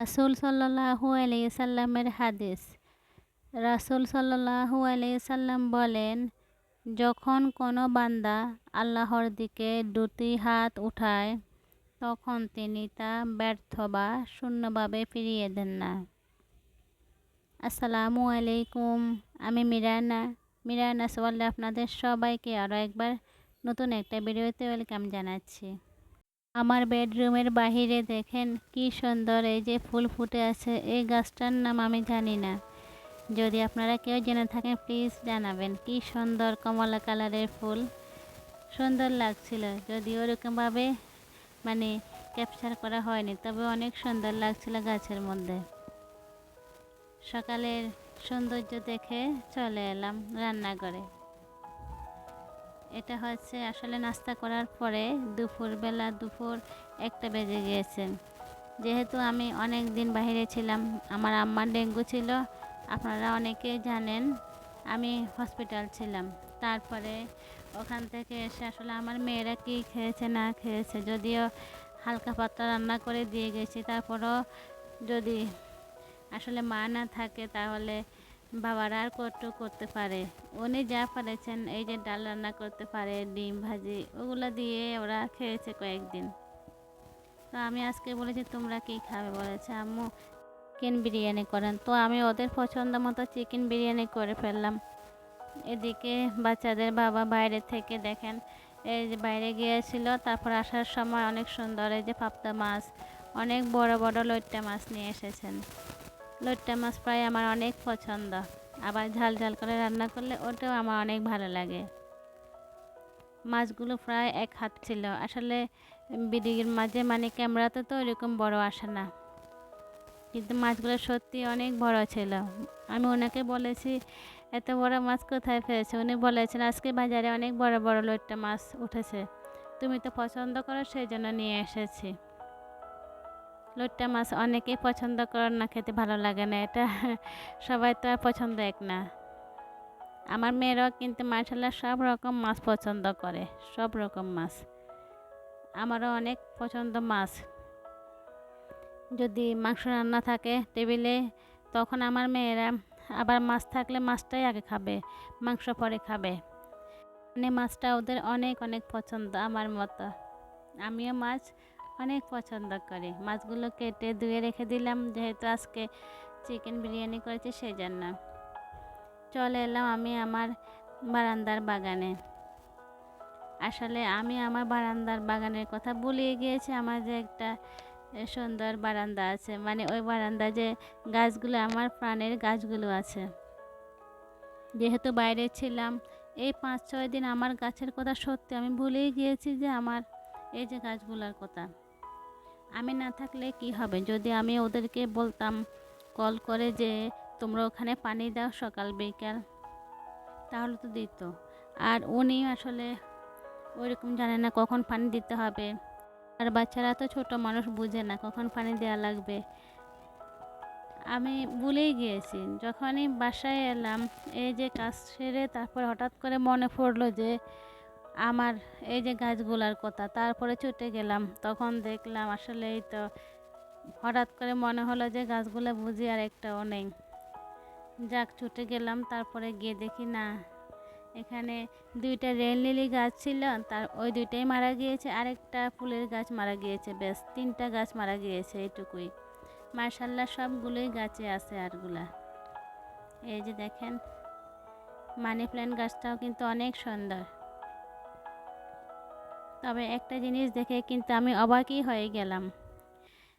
রাসুল সাল্লাহু আলাইসাল্লামের হাদিস রাসুল সাল্লাহু আলাইসাল্লাম বলেন যখন কোনো বান্দা আল্লাহর দিকে দুটি হাত উঠায়, তখন তিনি তা ব্যর্থ বা শূন্যভাবে ফিরিয়ে দেন না। আসসালামু আলাইকুম, আমি মিরানা। মিরানা সোয়াল্লা আপনাদের সবাইকে আরও একবার নতুন একটা ভিডিওতে ওয়েলকাম জানাচ্ছি। আমার বেডরুমের বাহিরে দেখেন কি সুন্দর এই যে ফুল ফুটে আছে। এই গাছটার নাম আমি জানি না। যদি আপনারা কেউ জেনে থাকেন, প্লিজ জানাবেন কি সুন্দর কমলা কালারের ফুল। সুন্দর লাগছিল। যদি ওরকমভাবে মানে ক্যাপচার করা হয়নি, তবে অনেক সুন্দর লাগছিল গাছের মধ্যে। সকালের সৌন্দর্য দেখে চলে এলাম রান্নাঘরে। এটা হচ্ছে আসলে নাস্তা করার পরে দুপুরবেলা দুপুর একটা বেজে গিয়েছে। যেহেতু আমি অনেক দিন বাইরে ছিলাম, আমার আম্মার ডেঙ্গু ছিল, আপনারা অনেকে জানেন, আমি হসপিটাল ছিলাম। তারপরে ওখান থেকে এসে আসলে আমার মেয়েরা কী খেয়েছে না খেয়েছে, যদিও হালকা পাতলা রান্না করে দিয়ে গেছি, তারপরও যদি আসলে মা না থাকে তাহলে বাবারা আর কত করতে পারে? উনি যা পারেছেন, এই যে ডাল রান্না করতে পারে, ডিম ভাজি, ওগুলো দিয়ে ওরা খেয়েছে কয়েকদিন। তো আমি আজকে বলেছি, তোমরা কী খাবে? বলেছে, আম্মু, চিকেন বিরিয়ানি করেন। তো আমি ওদের পছন্দ মতো চিকেন বিরিয়ানি করে ফেললাম। এদিকে বাচ্চাদের বাবা বাইরে থেকে দেখেন, এই যে বাইরে গিয়েছিল, তারপর আসার সময় অনেক সুন্দর, এই যে পাপ্তা মাছ, অনেক বড় বড় লইট্টা মাছ নিয়ে এসেছেন। লইট্টা মাছ প্রায় আমার অনেক পছন্দ। আবার ঝাল ঝাল করে রান্না করলে ওটাও আমার অনেক ভালো লাগে। মাছগুলো প্রায় এক হাত ছিল। আসলে বিডিগির মাঝে মানে ক্যামেরাতে তো ওইরকম বড় আসে না। কিন্তু মাছগুলো সত্যি অনেক বড় ছিল। আমি ওনাকে বলেছি, এত বড় মাছ কোথায় পেয়েছে? উনি বলেছেন, আজকে বাজারে অনেক বড় বড় লইট্টা মাছ উঠেছে। তুমি তো পছন্দ করো, সেই জন্য নিয়ে এসেছি। লইট্টা মাছ অনেকেই পছন্দ করেন না, খেতে ভালো লাগে না, এটা সবাই তো আর পছন্দ এক না। আমার মেয়েরাও কিন্তু মার্শাল্লাহ সব রকম মাছ পছন্দ করে, সব রকম মাছ। আমারও অনেক পছন্দ মাছ। যদি মাংস রান্না থাকে টেবিলে, তখন আমার মেয়েরা আবার মাছ থাকলে মাছটাই আগে খাবে, মাংস পরে খাবে। মানে মাছটা ওদের অনেক অনেক পছন্দ আমার মতো। আমিও মাছ অনেক পছন্দ করে। মাছগুলো কেটে ধুয়ে রেখে দিলাম, যেহেতু আজকে চিকেন বিরিয়ানি করেছি সেই জন্য চলে এলাম আমি আমার বারান্দার বাগানে। আসলে আমি আমার বারান্দার বাগানের কথা ভুলিয়ে গিয়েছি, আমার যে একটা সুন্দর বারান্দা আছে। মানে ওই বারান্দা যে গাছগুলো, আমার প্রাণের গাছগুলো আছে। যেহেতু বাইরে ছিলাম, এই পাঁচ ছয় দিন আমার গাছের কথা সত্যি আমি ভুলেই গিয়েছি যে আমার এই যে গাছগুলোর কথা। আমি না থাকলে কি হবে? যদি আমি ওদেরকে বলতাম, কল করে যে তোমরা ওখানে পানি দাও সকাল বিকাল, তাহলে তো দিত। আর উনি আসলে ওইরকম জানে না কখন পানি দিতে হবে। আর বাচ্চারা তো ছোট মানুষ, বুঝে না কখন পানি দেওয়া লাগবে। আমি ভুলেই গিয়েছি। যখনই বাসায় এলাম, এই যে কাজ সেরে তারপর হঠাৎ করে মনে পড়ল যে আমার এই যে গাছগুলার কথা, তারপরে ছুটে গেলাম। তখন দেখলাম আসলে এই তো হঠাৎ করে মনে হলো যে গাছগুলো বুঝি আর একটাও নেই। যাক, ছুটে গেলাম, তারপরে গিয়ে দেখি না, এখানে দুইটা রেল লিলি গাছ ছিল, তার ওই দুইটাই মারা গিয়েছে, আরেকটা ফুলের গাছ মারা গিয়েছে বেশ তিনটা গাছ মারা গিয়েছে এইটুকুই। মার্শাল্লাহ সবগুলোই গাছে আছে আরগুলা। এই যে দেখেন, মানি প্ল্যান্ট গাছটাও কিন্তু অনেক সুন্দর। তবে একটা জিনিস দেখে কিন্তু আমি অবাকই হয়ে গেলাম।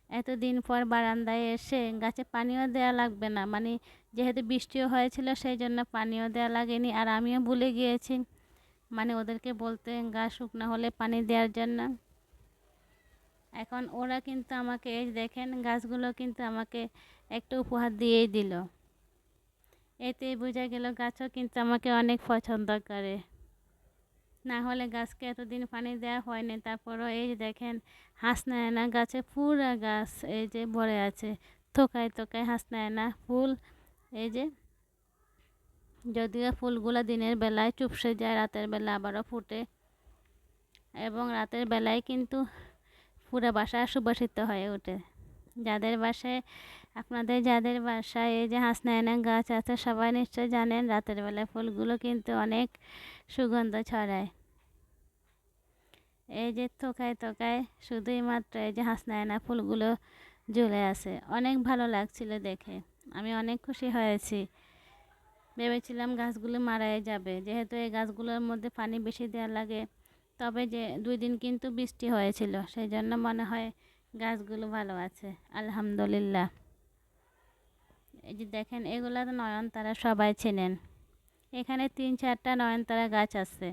এতদিন পর বারান্দায় এসে গাছে পানিও দেওয়া লাগবে না মানে যেহেতু বৃষ্টিও হয়েছিল সেই জন্য পানিও দেওয়া লাগেনি আর আমিও ভুলে গিয়েছি মানে ওদেরকে বলতে গাছ শুকনো হলে পানি দেওয়ার জন্য। এখন ওরা কিন্তু আমাকে এই দেখেন গাছগুলো কিন্তু আমাকে একটা উপহার দিয়েই দিল। এতেই বোঝা গেল গাছও কিন্তু আমাকে অনেক পছন্দ করে। না হলে গাছকে এতদিন পানি দেওয়া হয়নি। তারপরও এই যে দেখেন হাঁস নেয় না গাছে পুরা গাছ এই যে ভরে আছে। থোকায় থোকায় হাঁস নেয় না ফুল, এই যে যদিও ফুলগুলো দিনের বেলায় চুপসে যায়, রাতের বেলা আবারও ফুটে এবং রাতের বেলায় কিন্তু পুরো বাসা সুবাসিত হয়ে ওঠে। যাদের বাসায়, আপনাদের যাদের বাসায় এই যে হাসনায়না গাছ আছে, সবাই নিশ্চয় জানেন রাতের বেলা ফুলগুলো কিন্তু অনেক সুগন্ধ ছড়ায়। এই যে থোকায় তোকায় শুধুই মাত্র এই যে হাসনায়না ফুলগুলো ঝুলে আছে। অনেক ভালো লাগছিল দেখে। আমি অনেক খুশি হয়েছি। ভেবেছিলাম গাছগুলো মারাই যাবে। যেহেতু এই গাছগুলোর মধ্যে পানি বেশি দেওয়া লাগে, তবে যে দুই দিন কিন্তু বৃষ্টি হয়েছিল সেই জন্য মনে হয় গাছগুলো ভালো আছে। আলহামদুলিল্লাহ। এই যে দেখেন এগুলো তো নয়নতারা সবাই চেনেন। এখানে তিন চারটা নয়নতারা গাছ আছে।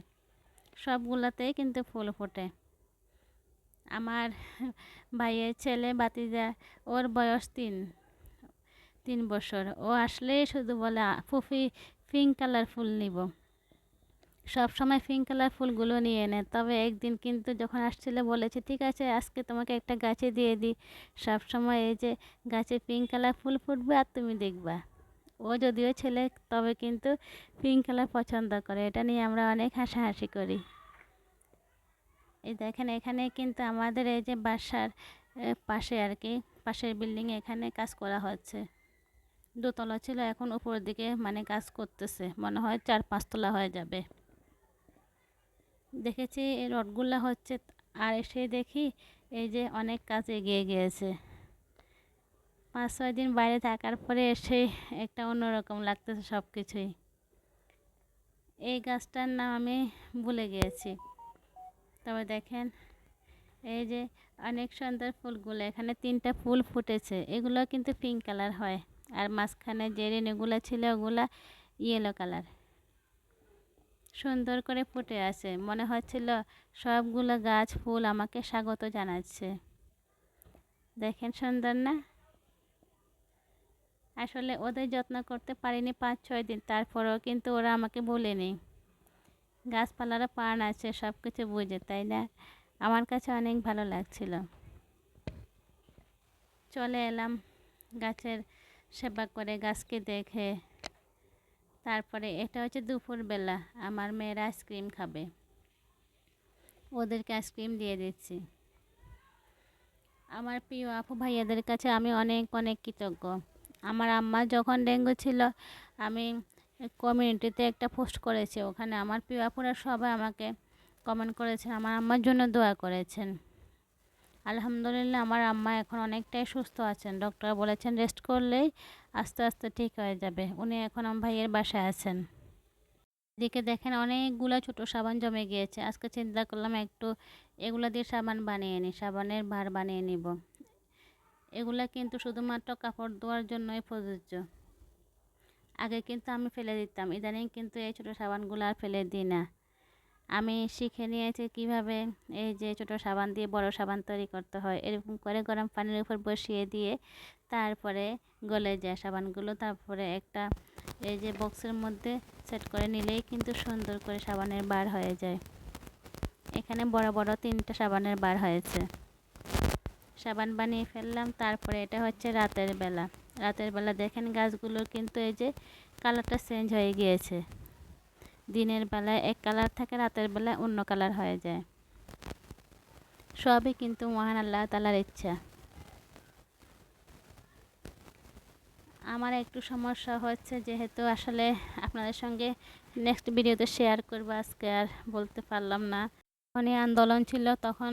সবগুলোতেই কিন্তু ফুল ফোটে। আমার ভাইয়ের ছেলে বাতিজা, ওর বয়স তিন তিন বছর। ও আসলেই শুধু বলে, ফুফি পিঙ্ক কালার ফুল নিব। সব সময় পিঙ্ক কালার ফুলগুলো নিয়ে এনে, তবে একদিন কিন্তু যখন আসছিল, বলেছে, ঠিক আছে, আজকে তোমাকে একটা গাছে দিয়ে দিই। সব সময় এই যে গাছে পিঙ্ক কালার ফুল ফুটবে আর তুমি দেখবা। ও যদিও ছেলে, তবে কিন্তু পিঙ্ক কালার পছন্দ করে। এটা নিয়ে আমরা অনেক হাসাহাসি করি। এই দেখেন, এখানে কিন্তু আমাদের এই যে বাসার পাশে আর কি, পাশের বিল্ডিং এখানে কাজ করা হচ্ছে। দোতলা ছিল, এখন উপর দিকে মানে কাজ করতেছে। মনে হয় চার পাঁচতলা হয়ে যাবে। দেখেছি, এই রডগুলো হচ্ছে, আর এসে দেখি, এই যে অনেক কাজ এগিয়ে গিয়েছে। পাঁচ, ছয় দিন বাইরে থাকার পরে এসে একটা অন্যরকম লাগতেছে সব কিছুই এই গাছটার নাম আমি ভুলে গিয়েছি। তবে দেখেন, এই যে অনেক সুন্দর ফুলগুলো, এখানে তিনটা ফুল ফুটেছে। এগুলো কিন্তু পিঙ্ক কালার হয়। আর মাঝখানে যে রেণুগুলো ছিল, ওগুলা ইয়েলো কালার সুন্দর করে ফুটে আছে। মনে হচ্ছিল সবগুলো গাছ ফুল আমাকে স্বাগত জানাচ্ছে। দেখেন সুন্দর না? আসলে ওদের যত্ন করতে পারিনি পাঁচ, ছয় দিন। তারপরেও কিন্তু ওরা আমাকে বলেনি। গাছপালারও পান আছে সব কিছু বুঝে, তাই না? আমার কাছে অনেক ভালো লাগছিল। চলে এলাম গাছের সেবা করে, গাছকে দেখে। তারপরে এটা হচ্ছে দুপুরবেলা, আমার মেয়েরা আইসক্রিম খাবে। ওদেরকে আইসক্রিম দিয়ে দিচ্ছি। আমার প্রিয় আপু ভাইয়াদের কাছে আমি অনেক অনেক কৃতজ্ঞ। আমার আম্মা যখন ডেঙ্গু ছিল, আমি কমিউনিটিতে একটা পোস্ট করেছি। ওখানে আমার প্রিয় আপুরা সবাই আমাকে কমেন্ট করেছেন, আমার আম্মার জন্য দোয়া করেছেন। আলহামদুলিল্লাহ, আমার আম্মা এখন অনেকটাই সুস্থ আছেন। ডক্টর বলেছেন রেস্ট করলেই আস্তে আস্তে ঠিক হয়ে যাবে। উনি এখন আমার ভাইয়ের বাসায় আছেন। এদিকে দেখেন, অনেকগুলো ছোটো সাবান জমে গিয়েছে। আজকে চিন্তা করলাম একটু এগুলো দিয়ে সাবান বানিয়ে নিই সাবানের ভার বানিয়ে নিব। এগুলা কিন্তু শুধুমাত্র কাপড় ধোয়ার জন্যই প্রযোজ্য। আগে কিন্তু আমি ফেলে দিতাম, ইদানিং কিন্তু এই ছোটো সাবানগুলো আর ফেলে দিই না। আমি শিখে নিয়েছি কীভাবে এই যে ছোটো সাবান দিয়ে বড় সাবান তৈরি করতে হয়, এরকম করে গরম পানির উপর বসিয়ে দিয়ে তারপরে গলে যায় সাবানগুলো। তারপরে একটা এই যে বক্সের মধ্যে সেট করে নিলেই কিন্তু সুন্দর করে সাবানের বার হয়ে যায়। এখানে বড় বড় তিনটা সাবানের বার হয়েছে। সাবান বানিয়ে ফেললাম। তারপরে এটা হচ্ছে রাতের বেলা। রাতের বেলা দেখেন গাছগুলোর কিন্তু এই যে কালারটা চেঞ্জ হয়ে গিয়েছে। দিনের বেলায় এক কালার থাকে, রাতের বেলায় অন্য কালার হয়ে যায়। সবই কিন্তু মহান আল্লাহ তালার ইচ্ছা। আমার একটু সমস্যা হচ্ছে যেহেতু আসলে আপনাদের সঙ্গে নেক্সট ভিডিওতে শেয়ার করব। আজকে আর বলতে পারলাম না। যখনই আন্দোলন ছিল তখন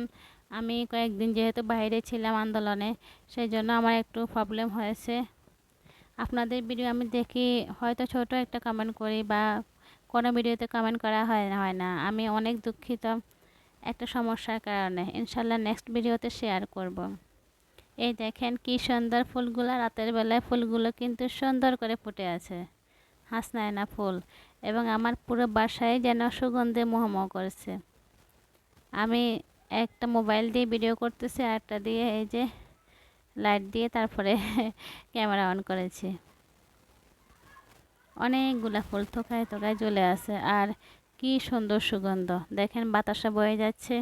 আমি কয়েকদিন যেহেতু বাইরে ছিলাম আন্দোলনে সেই জন্য আমার একটু প্রবলেম হয়েছে। আপনাদের ভিডিও আমি দেখি, হয়তো ছোট একটা কমেন্ট করি বা কোনো ভিডিওতে কমেন্ট করা হয় না হয় না। আমি অনেক দুঃখিত একটা সমস্যার কারণে। ইনশাল্লাহ নেক্সট ভিডিওতে শেয়ার করব। এই দেখেন কি সুন্দর ফুলগুলো, রাতের বেলায় ফুলগুলো কিন্তু সুন্দর করে ফুটে আছে। হাসনায়না ফুল। এবং আমার পুরো বাসায় যেন সুগন্ধে মোহমোহ করেছে। আমি একটা মোবাইল দিয়ে ভিডিও করতেছি, আর একটা দিয়ে এই যে লাইট দিয়ে তারপরে ক্যামেরা অন করেছি। অনেকগুলা ফুল থোকায় থোকায় চলে আসে আর কি সুন্দর সুগন্ধ। দেখেন, বাতাসা বয়ে যাচ্ছে।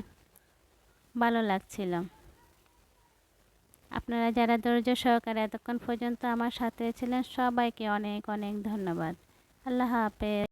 ভালো লাগছিল। আপনারা যারা ধৈর্য সহকারে এতক্ষণ পর্যন্ত আমার সাথে ছিলেন, সবাইকে অনেক অনেক ধন্যবাদ। আল্লাহ হাফেজ।